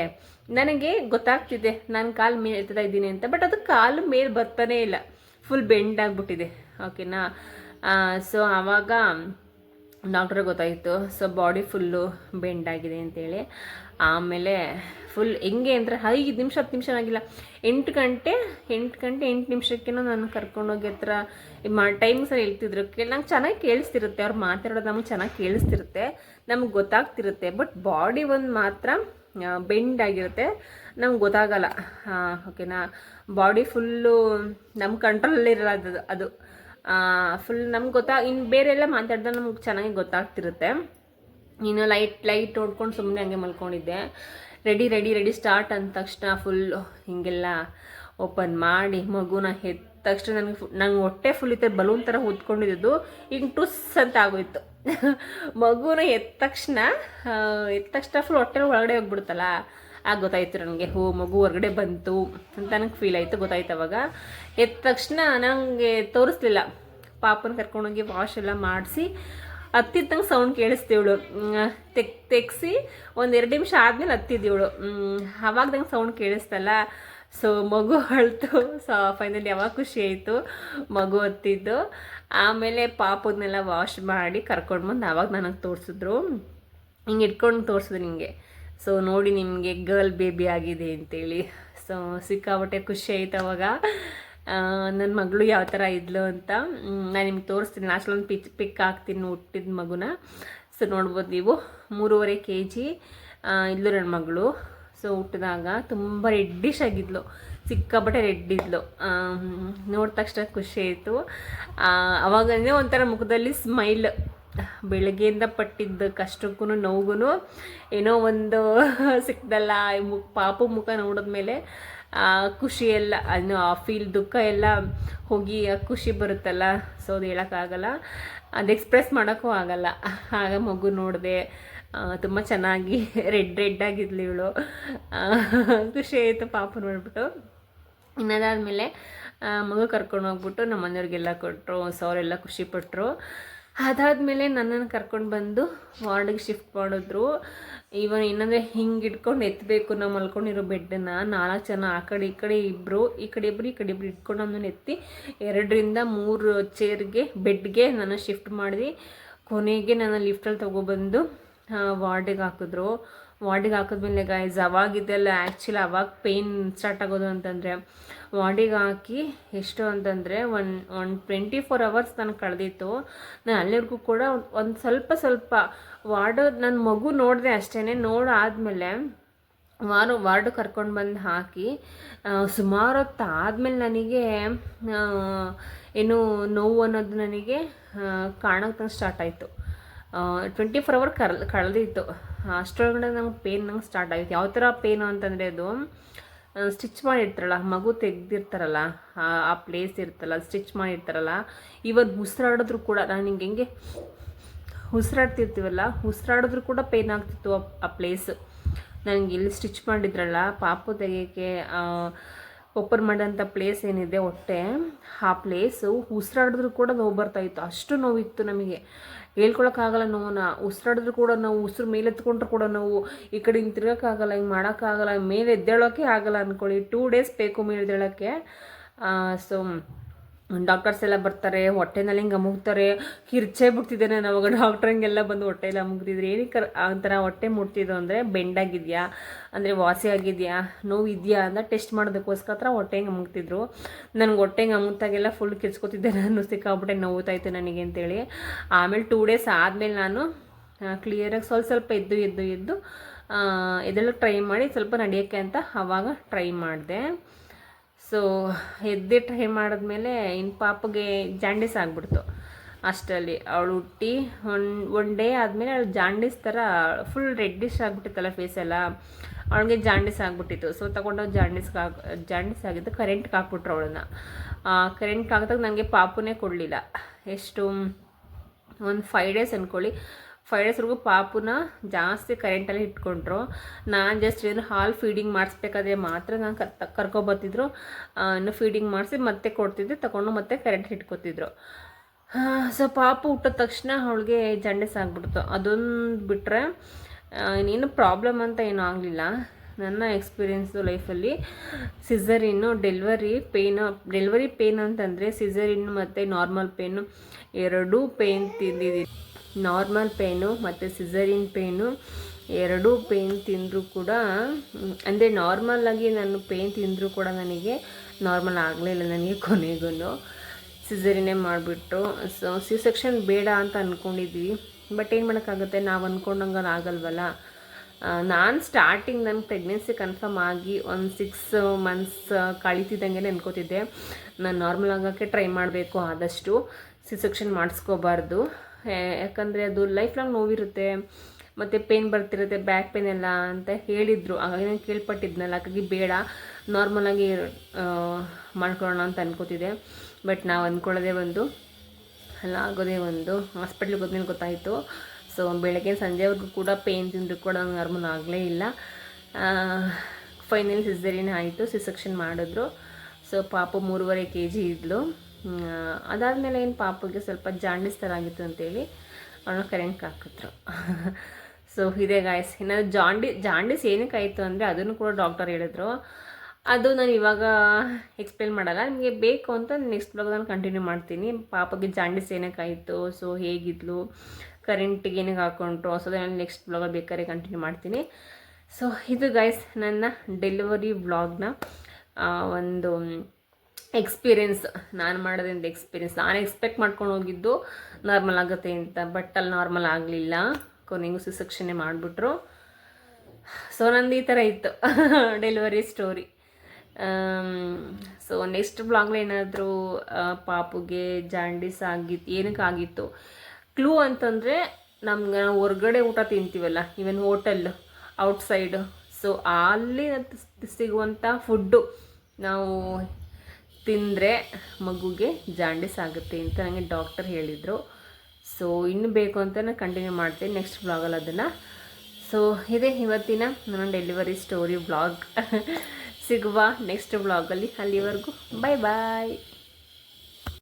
ನನಗೆ ಗೊತ್ತಾಗ್ತಿದೆ, ನಾನು ಕಾಲು ಮೇಲೆ ಎತ್ತಾ ಇದ್ದೀನಿ ಅಂತ ಬಟ್ ಅದು ಕಾಲು ಮೇಲೆ ಬರ್ತಾನೇ ಇಲ್ಲ. ಫುಲ್ ಬೆಂಡ್ ಆಗಿಬಿಟ್ಟಿದೆ. ಓಕೆನಾ ಸೊ ಆವಾಗ ಡಾಕ್ಟ್ರಿಗೆ ಗೊತ್ತಾಯಿತು ಸೊ ಬಾಡಿ ಫುಲ್ಲು ಬೆಂಡ್ ಆಗಿದೆ ಅಂತೇಳಿ. ಆಮೇಲೆ ಫುಲ್ ಹೆಂಗೆ ಅಂದರೆ ಐದು ನಿಮಿಷ, ಹತ್ತು ನಿಮಿಷ ಆಗಿಲ್ಲ. ಎಂಟು ಗಂಟೆ ಎಂಟು ಗಂಟೆ, ಎಂಟು ನಿಮಿಷಕ್ಕೇನೋ ನಾನು ಕರ್ಕೊಂಡೋಗಿ ಹತ್ರ ಟೈಮ್ ಸರಿ ಹೇಳ್ತಿದ್ರು. ನಂಗೆ ಚೆನ್ನಾಗಿ ಕೇಳಿಸ್ತಿರುತ್ತೆ, ಅವ್ರು ಮಾತಾಡೋದು ನಮಗೆ ಚೆನ್ನಾಗಿ ಕೇಳಿಸ್ತಿರುತ್ತೆ, ನಮ್ಗೆ ಗೊತ್ತಾಗ್ತಿರುತ್ತೆ. ಬಟ್ ಬಾಡಿ ಒಂದು ಮಾತ್ರ ಬೆಂಡ್ ಆಗಿರುತ್ತೆ. ನಮ್ಗೆ ಗೊತ್ತಾಗಲ್ಲ. ಓಕೆನಾ ಬಾಡಿ ಫುಲ್ಲು ನಮ್ಮ ಕಂಟ್ರೋಲಲ್ಲಿರಲ್ಲ ಅದು ಅದು. ಫುಲ್ ನಮ್ಗೆ ಗೊತ್ತಾ ಇನ್ನು ಬೇರೆಲ್ಲ ಮಾತಾಡಿದ್ರೆ ನಮ್ಗೆ ಚೆನ್ನಾಗಿ ಗೊತ್ತಾಗ್ತಿರುತ್ತೆ. ನೀನು ಲೈಟ್ ಲೈಟ್ ನೋಡ್ಕೊಂಡು ಸುಮ್ಮನೆ ಹಂಗೆ ಮಲ್ಕೊಂಡಿದ್ದೆ. ರೆಡಿ ರೆಡಿ ರೆಡಿ ಸ್ಟಾರ್ಟ್ ಅಂದ ತಕ್ಷಣ ಫುಲ್ ಹೀಗೆಲ್ಲ ಓಪನ್ ಮಾಡಿ ಮಗುನ ಹೆತ್ತ ತಕ್ಷಣ ನನಗೆ ನಂಗೆ ಹೊಟ್ಟೆ ಫುಲ್ ಇತ್ತು ಬಲೂನ್ ಥರ ಹೊದ್ಕೊಂಡಿದ್ದು ಈಗ ಟುಸ್ ಅಂತ ಆಗೋಯ್ತು. ಮಗುನ ಎದ್ದ ತಕ್ಷಣ ಎದ್ದ ತಕ್ಷಣ ಫುಲ್ ಹೊಟ್ಟೆ ಒಳಗಡೆ ಹೋಗ್ಬಿಡುತ್ತಲ್ಲ? ಆಗ ಗೊತ್ತಾಯ್ತು ನನಗೆ ಹೋ, ಮಗು ಹೊರಗಡೆ ಬಂತು ಅಂತ ನನಗೆ ಫೀಲ್ ಆಯಿತು ಗೊತ್ತಾಯ್ತು ಅವಾಗ. ಎದ್ದ ತಕ್ಷಣ ನನಗೆ ತೋರಿಸ್ಲಿಲ್ಲ. ಪಾಪನ ಕರ್ಕೊಂಡೋಗಿ ವಾಶ್ ಎಲ್ಲ ಮಾಡಿಸಿ, ಹತ್ತಿದ್ದಂಗೆ ಸೌಂಡ್ ಕೇಳಿಸ್ತೀವಳು ತೆಗ್, ತೆಗ್ಸಿ ಒಂದು ಎರಡು ನಿಮಿಷ ಆದಮೇಲೆ ಹತ್ತಿದ್ದೀವಳು ಅವಾಗ್ದಂಗೆ ಸೌಂಡ್ ಕೇಳಿಸ್ತಲ್ಲ. ಸೊ ಮಗು ಅಳ್ತು. ಸೊ ಫೈನಲಿ ಯಾವಾಗ ಖುಷಿ ಆಯಿತು. ಮಗು ಹೊತ್ತಿದ್ದು. ಆಮೇಲೆ ಪಾಪದನ್ನೆಲ್ಲ ವಾಶ್ ಮಾಡಿ ಕರ್ಕೊಂಡು ಬಂದು ಆವಾಗ ನನಗೆ ತೋರಿಸಿದ್ರು. ಹಿಂಗೆ ಇಟ್ಕೊಂಡು ತೋರಿಸಿದ್ರು ನಿಮಗೆ ಸೊ ನೋಡಿ ನಿಮಗೆ ಗರ್ಲ್ ಬೇಬಿ ಆಗಿದೆ ಅಂತೇಳಿ. ಸೊ ಸಿಕ್ಕಾಬಟ್ಟೆ ಖುಷಿ ಆಯ್ತು ಅವಾಗ. ನನ್ನ ಮಗಳು ಯಾವ ಥರ ಇದ್ಲು ಅಂತ. ನಾನು ನಿಮ್ಗೆ ತೋರಿಸ್ತೀನಿ. ಲಾಸ್ಟಲ್ಲಿ ಪಿಚ್ ಪಿಕ್ ಹಾಕ್ತೀನಿ ಹುಟ್ಟಿದ ಮಗುನ. ಸೊ ನೋಡ್ಬೋದು ನೀವು. ಮೂರುವರೆ ಕೆ ಜಿ ಇದ್ಲು ನನ್ನ ಮಗಳು. ಸೊ ಹುಟ್ಟಿದಾಗ ತುಂಬ ರೆಡ್ಡಿಶ್ ಆಗಿದ್ಲು. ಸಿಕ್ಕಾಪಟ್ಟೆ ರೆಡ್ಡಿದ್ಲು ನೋಡಿದ ತಕ್ಷಣ ಖುಷಿ ಆಯಿತು. ಅವಾಗಂದರೆ ಒಂಥರ ಮುಖದಲ್ಲಿ ಸ್ಮೈಲ್ ಬೆಳಗ್ಗೆಯಿಂದ ಪಟ್ಟಿದ್ದ ಕಷ್ಟಕ್ಕೂ ನೋವಿಗೂ ಏನೋ ಒಂದು ಸಿಕ್ಕದಲ್ಲ ಮುಖ ಪಾಪ ಮುಖ ನೋಡಿದ್ಮೇಲೆ ಖುಷಿ ಎಲ್ಲ ಅದನ್ನು ಆ ಫೀಲ್ ದುಃಖ ಎಲ್ಲ ಹೋಗಿ ಖುಷಿ ಬರುತ್ತಲ್ಲ. ಸೊ ಅದು ಹೇಳೋಕ್ಕಾಗಲ್ಲ. ಅದು ಎಕ್ಸ್ಪ್ರೆಸ್ ಮಾಡೋಕ್ಕೂ ಆಗಲ್ಲ. ಆಗ ಮಗು ನೋಡಿದೆ. ತುಂಬ ಚೆನ್ನಾಗಿ ರೆಡ್ ರೆಡ್ ಆಗಿದ್ಲು ಇವಳು. ಖುಷಿ ಆಯಿತು ಪಾಪ ನೋಡ್ಬಿಟ್ಟು ಇನ್ನದಾದಮೇಲೆ ಮಗು ಕರ್ಕೊಂಡು ಹೋಗ್ಬಿಟ್ಟು ನಮ್ಮ ಮನೆಯವ್ರಿಗೆಲ್ಲ ಕೊಟ್ಟರು ಸೌರೆಲ್ಲ ಖುಷಿಪಟ್ಟರು ಅದಾದಮೇಲೆ ನನ್ನನ್ನು ಕರ್ಕೊಂಡು ಬಂದು ವಾರ್ಡಿಗೆ ಶಿಫ್ಟ್ ಮಾಡಿದ್ರು. ಇವನ್ ಏನಂದರೆ ಹಿಂಗೆ ಇಟ್ಕೊಂಡು ಎತ್ತಬೇಕು ನಾವು ಮಲ್ಕೊಂಡಿರೋ ಬೆಡ್ಡನ್ನು. ನಾಲ್ಕು ಜನ ಆ ಕಡೆ, ಈ ಕಡೆ ಇಬ್ಬರು ಈ ಕಡೆ ಇಬ್ಬರು ಈ ಕಡೆ ಇಬ್ಬರು ಇಟ್ಕೊಂಡು ನಮ್ಮನ್ನು ಎತ್ತಿ ಎರಡರಿಂದ ಮೂರು ಚೇರ್ಗೆ ಬೆಡ್ಗೆ ನಾನು ಶಿಫ್ಟ್ ಮಾಡಿದೆ ಕೊನೆಗೆ ನಾನು ಲಿಫ್ಟಲ್ಲಿ ತೊಗೊಬಂದು ವಾರ್ಡಿಗೆ ಹಾಕಿದ್ರು. ವಾರ್ಡಿಗೆ ಹಾಕಿದ್ಮೇಲೆ ಗಾಯ್ಸ್ ಅವಾಗಿದ್ದೆಲ್ಲ ಆ್ಯಕ್ಚುಲಿ ಅವಾಗ ಪೇಯ್ನ್ ಸ್ಟಾರ್ಟ್ ಆಗೋದು ಅಂತಂದರೆ ವಾರ್ಡಿಗೆ ಹಾಕಿ ಎಷ್ಟು ಅಂತಂದರೆ one one twenty four hours ನಾನು ಕಳೆದಿತ್ತು. ನಾನು ಅಲ್ಲಿವರೆಗೂ ಕೂಡ ಒಂದು ಸ್ವಲ್ಪ ಸ್ವಲ್ಪ ವಾರ್ಡ್ ನನ್ನ ಮಗು ನೋಡಿದೆ ಅಷ್ಟೇ ನೋಡಾದಮೇಲೆ ವಾರು, ವಾರ್ಡ್ ಕರ್ಕೊಂಡು ಬಂದು ಹಾಕಿ ಸುಮಾರು ಹೊತ್ತು ಆದಮೇಲೆ ನನಗೆ ಏನು ನೋವು ಅನ್ನೋದು ನನಗೆ ಕಾಣೋಕ್ಕೆ ಸ್ಟಾರ್ಟ್ ಆಯಿತು. ಟ್ವೆಂಟಿ ಫೋರ್ ಅವರ್ ಕರ್ ಕಳೆದಿತ್ತು. ಅಷ್ಟರೊಳಗಡೆ ನಂಗೆ ಪೇನ್ ನಂಗೆ ಸ್ಟಾರ್ಟ್ ಆಗಿತ್ತು. ಯಾವ ಥರ ಪೇನು ಅಂತಂದರೆ ಅದು ಸ್ಟಿಚ್ ಮಾಡಿರ್ತಾರಲ್ಲ, ಮಗು ತೆಗ್ದಿರ್ತಾರಲ್ಲ, ಆ ಪ್ಲೇಸ್ ಇರ್ತಲ್ಲ ಸ್ಟಿಚ್ ಮಾಡಿರ್ತಾರಲ್ಲ ಇವತ್ತು ಉಸಿರಾಡಿದ್ರು ಕೂಡ ನಾನು ಹಿಂಗೆ ಹೆಂಗೆ, ಉಸಿರಾಡ್ತಿರ್ತೀವಲ್ಲ, ಉಸಿರಾಡಿದ್ರು ಕೂಡ ಪೇನ್ ಆಗ್ತಿತ್ತು ಆ ಪ್ಲೇಸ್ ನನಗೆ ಇಲ್ಲಿ ಸ್ಟಿಚ್ ಮಾಡಿದ್ರಲ್ಲ, ಪಾಪು ತೆಗಿಯೋಕ್ಕೆ ಓಪನ್ ಮಾಡೋಂಥ ಪ್ಲೇಸ್ ಏನಿದೆ ಹೊಟ್ಟೆ ಆ ಪ್ಲೇಸು ಉಸಿರಾಡಿದ್ರು ಕೂಡ ನೋವು ಬರ್ತಾಯಿತ್ತು ಅಷ್ಟು ನೋವಿತ್ತು ನಮಗೆ. ಹೇಳ್ಕೊಳಕ್ಕಾಗಲ್ಲ ನೋವನ್ನ ಉಸಿರಾಡಿದ್ರು ಕೂಡ ನಾವು, ಉಸಿರು ಮೇಲೆ ಎತ್ಕೊಂಡ್ರು ಕೂಡ ನಾವು. ಈ ಕಡೆ ಹಿಂಗೆ ತಿರ್ಗೋಕ್ಕಾಗಲ್ಲ, ಹಿಂಗೆ ಮಾಡೋಕ್ಕಾಗಲ್ಲ ಮೇಲೆ ಎದ್ದೇಳೋಕ್ಕೆ ಆಗಲ್ಲ ಅಂದ್ಕೊಳ್ಳಿ ಟೂ ಡೇಸ್ ಬೇಕು ಮೇಲೆ ಎದ್ದೇಳೋಕ್ಕೆ ಸೊ ಡಾಕ್ಟರ್ಸ್ ಎಲ್ಲ ಬರ್ತಾರೆ, ಹೊಟ್ಟೆನಲ್ಲಿ ಹಿಂಗೆ ಅಮುಗ್ತಾರೆ ಕಿರ್ಚೇ ಬಿಡ್ತಿದ್ದೆ ನಾನು ಅವಾಗ ಡಾಕ್ಟ್ರ್ ಹಂಗೆಲ್ಲ ಬಂದು ಹೊಟ್ಟೆ ಎಲ್ಲ ಅಮುಗ್ತಿದ್ರು ಏನಕ್ಕೆ ಒಂಥರ ಹೊಟ್ಟೆ ಮುಟ್ತಿದ್ದು ಅಂದರೆ ಬೆಂಡಾಗಿದೆಯಾ, ಅಂದರೆ ವಾಸಿ ಆಗಿದೆಯಾ ನೋವು ಇದೆಯಾ ಅಂತ ಟೆಸ್ಟ್ ಮಾಡೋದಕ್ಕೋಸ್ಕರ ಹೊಟ್ಟೆ ಹಿಂಗೆ ಅಮುಗ್ತಿದ್ರು ನನಗೆ ಹೊಟ್ಟೆ ಹಿಂಗೆ ಅಮುಗ್ತಾಗೆಲ್ಲ ಫುಲ್ ಕಿರ್ಚ್ಕೊತಿದ್ದೆ ನಾನು ಸಿಕ್ಕಾಬಿಟ್ಟೆ ನೋವುತ್ತಾಯ್ತು ನನಗೆ ಅಂತೇಳಿ. ಆಮೇಲೆ ಟೂ ಡೇಸ್ ಆದಮೇಲೆ ನಾನು ಕ್ಲಿಯರಾಗಿ ಸ್ವಲ್ಪ ಸ್ವಲ್ಪ ಎದ್ದು ಎದ್ದು ಎದ್ದು ಇದೆಲ್ಲ ಟ್ರೈ ಮಾಡಿ ಸ್ವಲ್ಪ ನಡೆಯೋಕ್ಕೆ ಅಂತ ಆವಾಗ ಟ್ರೈ ಮಾಡಿದೆ. ಸೊ ಎದ್ದೆ ಟ್ರೈ ಮಾಡಿದ್ಮೇಲೆ ಇನ್ನು ಪಾಪಗೆ ಜಾಂಡಿಸ್ ಆಗಿಬಿಡ್ತು. ಅಷ್ಟರಲ್ಲಿ ಅವಳು ಹುಟ್ಟಿ ಒನ್ ಒನ್ ಡೇ ಆದಮೇಲೆ ಅವಳು ಜಾಂಡಿಸ್ ಥರ ಫುಲ್ ರೆಡ್ಡಿಶ್ ಆಗಿಬಿಟ್ಟಿತ್ತಲ್ಲ ಫೇಸೆಲ್ಲ ಅವಳಿಗೆ ಜಾಂಡಿಸ್ ಆಗಿಬಿಟ್ಟಿತ್ತು. ಸೊ ತಗೊಂಡು ಜಾಂಡೀಸ್ಗೆ ಹಾಕ್, ಜಾಂಡೀಸ್ ಆಗಿದ್ದು ಕರೆಂಟ್ಗೆ ಹಾಕ್ಬಿಟ್ರು ಅವಳನ್ನ. ಕರೆಂಟ್ ಹಾಕಿದಾಗ ನನಗೆ ಪಾಪುನೇ ಕೊಡಲಿಲ್ಲ. ಎಷ್ಟು, ಒಂದು ಫೈವ್ ಡೇಸ್ ಅಂದ್ಕೊಳ್ಳಿ ಫೈವ್ ಡೇಸ್ವರೆಗೂ ಪಾಪುನ ಜಾಸ್ತಿ ಕರೆಂಟಲ್ಲಿ ಇಟ್ಕೊಂಡ್ರು. ನಾನು ಜಸ್ಟ್ ಏನು ಹಾಲ್ ಫೀಡಿಂಗ್ ಮಾಡಿಸ್ಬೇಕಾದ್ರೆ ಮಾತ್ರ ನಾನು ಕರ್ ಕರ್ಕೊಬರ್ತಿದ್ರು ಇನ್ನು ಫೀಡಿಂಗ್ ಮಾಡಿಸಿ ಮತ್ತೆ ಕೊಡ್ತಿದ್ದೆ, ತಗೊಂಡು ಮತ್ತೆ ಕರೆಂಟ್ ಇಟ್ಕೊತಿದ್ರು. ಸೊ ಪಾಪು ಹುಟ್ಟಿದ ತಕ್ಷಣ ಅವಳಿಗೆ ಜಂಡಿಸ್ ಆಗಿಬಿಡ್ತು. ಅದೊಂದು ಬಿಟ್ಟರೆ ಇನ್ನೇನು ಪ್ರಾಬ್ಲಮ್ ಅಂತ ಏನೂ ಆಗಲಿಲ್ಲ. ನನ್ನ ಎಕ್ಸ್ಪೀರಿಯೆನ್ಸು ಲೈಫಲ್ಲಿ caesarean delivery pain delivery pain ಅಂತಂದರೆ ಸಿಝರಿನ್ನು ಮತ್ತು ನಾರ್ಮಲ್ ಪೇನು ಎರಡೂ ಪೇನ್ ತಿಂದಿದ್ದೀನಿ. ನಾರ್ಮಲ್ ಪೇನು ಮತ್ತು ಸಿಸರಿನ್ ಪೇನು, ಎರಡೂ ಪೇನ್ ತಿಂದರೂ ಕೂಡ ಅಂದರೆ ನಾರ್ಮಲ್ಲಾಗಿ ನಾನು ಪೇನ್ ತಿಂದರೂ ಕೂಡ ನನಗೆ ನಾರ್ಮಲ್ ಇಲ್ಲ ನನಗೆ ಕೊನೆಗೂ ಸಿಸರಿನೇ ಮಾಡಿಬಿಟ್ಟು, ಸೊ ಸಿ ಸೆಕ್ಷನ್ ಬೇಡ ಅಂತ ಅಂದ್ಕೊಂಡಿದ್ವಿ ಬಟ್ ಏನು ಮಾಡೋಕ್ಕಾಗುತ್ತೆ? ನಾವು ಅಂದ್ಕೊಂಡಂಗೆ ಆಗಲ್ವಲ್ಲ. ನಾನು ಸ್ಟಾರ್ಟಿಂಗ್ ನನ್ನ ಪ್ರೆಗ್ನೆನ್ಸಿ ಕನ್ಫರ್ಮ್ ಆಗಿ ಒಂದು ಸಿಕ್ಸ್ ಮಂತ್ಸ್ ಕಳೀತಿದ್ದಂಗೆ ಅನ್ಕೋತಿದ್ದೆ. ನಾನು ನಾರ್ಮಲ್ ಆಗೋಕ್ಕೆ ಟ್ರೈ ಮಾಡಬೇಕು ಆದಷ್ಟು. ಸಿ ಸೆಕ್ಷನ್ ಮಾಡಿಸ್ಕೋಬಾರ್ದು. ಯಾಕಂದರೆ ಅದು ಲೈಫ್ ಲಾಂಗ್ ನೋವಿರುತ್ತೆ, ಮತ್ತು ಪೇನ್ ಬರ್ತಿರುತ್ತೆ ಬ್ಯಾಕ್ ಪೇನ್ ಎಲ್ಲ ಅಂತ ಹೇಳಿದರು. ಹಾಗಾಗಿ ನಾನು ಕೇಳ್ಪಟ್ಟಿದ್ನಲ್ಲ, ಹಾಗಾಗಿ ಬೇಡ ನಾರ್ಮಲಾಗಿ ಮಾಡ್ಕೊಳ್ಳೋಣ ಅಂತ ಅನ್ಕೋತಿದ್ದೆ. ಬಟ್ ನಾವು ಅಂದ್ಕೊಳ್ಳೋದೇ ಒಂದು, ಅಲ್ಲ, ಆಗೋದೇ ಒಂದು. ಹಾಸ್ಪಿಟ್ಲಿಗೆ ಹೋದ್ಮೇಲೆ ಗೊತ್ತಾಯಿತು. ಸೊ ಬೆಳಗ್ಗೆ ಸಂಜೆವರೆಗೂ ಕೂಡ ಪೇನ್ ತಿಂದರೂ ಕೂಡ ನಾರ್ಮಲ್ ಆಗಲೇ ಇಲ್ಲ. ಫೈನಲ್ ಸಿಸರಿನ ಆಯಿತು ಸಿಸೆಕ್ಷನ್ ಮಾಡಿದ್ರು. ಸೊ ಪಾಪ ಮೂರುವರೆ ಕೆ ಜಿ ಇದ್ಲು. ಅದಾದಮೇಲೆ ಏನು ಪಾಪಗೆ ಸ್ವಲ್ಪ ಜಾಂಡಿಸ್ ಥರ ಆಗಿತ್ತು ಅಂತೇಳಿ ಅವನು ಕರೆಂಟ್ ಹಾಕಿದ್ರು. ಸೊ ಇದೇ ಗಾಯಸ್ ಇನ್ನು ಜಾಂಡಿ, ಜಾಂಡಿಸ್ ಏನಕ್ಕೆ ಆಯಿತು ಅಂದರೆ ಅದನ್ನು ಕೂಡ ಡಾಕ್ಟರ್ ಹೇಳಿದ್ರು. ಅದು ನಾನು ಇವಾಗ ಎಕ್ಸ್ಪ್ಲೇನ್ ಮಾಡಲ್ಲ. ನಿಮಗೆ ಬೇಕು ಅಂತ ನೆಕ್ಸ್ಟ್ ಬ್ಲಾಗ್ ನಾನು ಕಂಟಿನ್ಯೂ ಮಾಡ್ತೀನಿ. ಪಾಪಗೆ ಜಾಂಡಿಸ್ ಏನಕ್ಕಾಯಿತು ಸೊ ಹೇಗಿದ್ಲು ಕರೆಂಟಿಗೆ ಏನಕ್ಕೆ ಹಾಕೊಂಡ್ರು ಸೊ ನಾನು ನೆಕ್ಸ್ಟ್ ಬ್ಲಾಗಲ್ಲಿ ಬೇಕಾದ್ರೆ ಕಂಟಿನ್ಯೂ ಮಾಡ್ತೀನಿ. ಸೊ ಇದು ಗೈಸ್ ನನ್ನ ಡೆಲಿವರಿ ಬ್ಲಾಗ್ನ ಒಂದು ಎಕ್ಸ್ಪೀರಿಯೆನ್ಸ್ ನಾನು ಮಾಡೋದ್ರಿಂದ ಎಕ್ಸ್ಪೀರಿಯನ್ಸ್ ನಾನು ಎಕ್ಸ್ಪೆಕ್ಟ್ ಮಾಡ್ಕೊಂಡು ಹೋಗಿದ್ದು ನಾರ್ಮಲ್ ಆಗುತ್ತೆ ಅಂತ ಬಟ್ ಅಲ್ಲಿ ನಾರ್ಮಲ್ ಆಗಲಿಲ್ಲ. ಕೊನೆಗೂ ಸುಸಕ್ಷಣೆ ಮಾಡಿಬಿಟ್ರು. ಸೊ ನಂದು ಈ ಥರ ಇತ್ತು. ಡೆಲಿವರಿ ಸ್ಟೋರಿ ಸೊ ನೆಕ್ಸ್ಟ್ ಬ್ಲಾಗ್ಲಿ ಏನಾದರೂ ಪಾಪುಗೆ ಜಾಂಡೀಸ್ ಆಗಿತ್ತು ಏನಕ್ಕೆ ಆಗಿತ್ತು? ಕ್ಲೂ ಅಂತಂದರೆ, ನಮ್ಗೆ ನಾವು ಹೊರ್ಗಡೆ ಊಟ ತಿಂತೀವಲ್ಲ ಈವನ್ ಹೋಟೆಲ್ ಔಟ್ಸೈಡು ಸೊ ಅಲ್ಲಿ ಸಿಗುವಂಥ ಫುಡ್ಡು ನಾವು ತಿಂದರೆ ಮಗುಗೆ ಜಾಂಡಿಸ್ ಆಗುತ್ತೆ ಅಂತ ನನಗೆ ಡಾಕ್ಟರ್ ಹೇಳಿದರು. ಸೊ ಇನ್ನು ಬೇಕು ಅಂತ ನಾನು ಕಂಟಿನ್ಯೂ ಮಾಡ್ತೀನಿ ನೆಕ್ಸ್ಟ್ ಬ್ಲಾಗಲ್ಲಿ ಅದನ್ನು. ಸೊ ಇದೇ ಇವತ್ತಿನ ನನ್ನ ಡೆಲಿವರಿ ಸ್ಟೋರಿ ಬ್ಲಾಗ್ ಸಿಗುವ ನೆಕ್ಸ್ಟ್ ಬ್ಲಾಗಲ್ಲಿ ಅಲ್ಲಿವರೆಗೂ ಬಾಯ್ ಬಾಯ್